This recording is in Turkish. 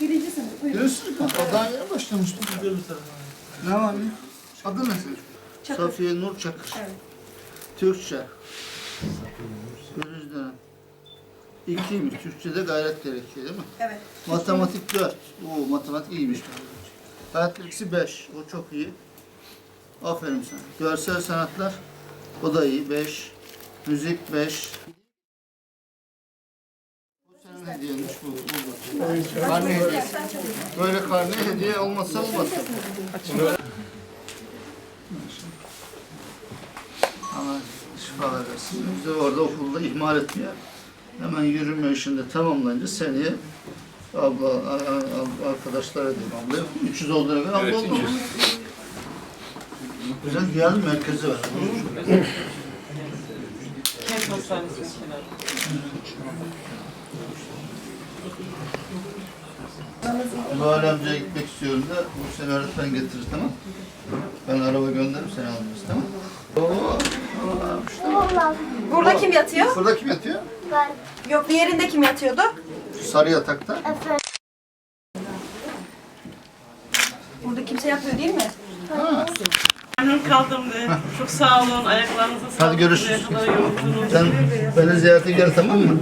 Birinci sınıf. Buyurun. Mı? O daha yeni başlamıştım. Ne var ne? Adı ne senin? Çakır. Safiye Nur Çakır. Evet. Türkçe. Dönem. İkiymiş. Türkçe'de gayret gerekiyor değil mi? Evet. Matematik 4. Oo matematik iyiymiş. Hayat bilgisi 5. O çok iyi. Aferin sana. Görsel sanatlar o da iyi. 5. Müzik 5. Hediyenmiş bu. bu. Karne hediyesi. Böyle karne hediye olmazsa olmaz. Allah şifa versin. Biz de orada okulda ihmal etmiyor. Hemen yürüme işinde tamamlayınca seneye abla, a- a- arkadaşlara diyeyim ablaya 300 olduğuna göre abla oldu. Güzel diyarlı merkezi var. Kent hastanesi. Bu alemciye gitmek istiyorum da bu sene öğretmen getirir tamam Ben araba gönderirim seni alırız tamam Oo, işte. Burada kim yatıyor? Burada kim yatıyor? Yok diğerinde kim yatıyordu? Şu sarı yatakta. Burada kimse yatmıyor değil mi? Ha. Memnun kaldım de. Çok sağ olun. Ayaklarınıza sağlık. Hadi görüşürüz. Buraya kadar yoruldunuz. Sen beni ziyarete gel tamam mı?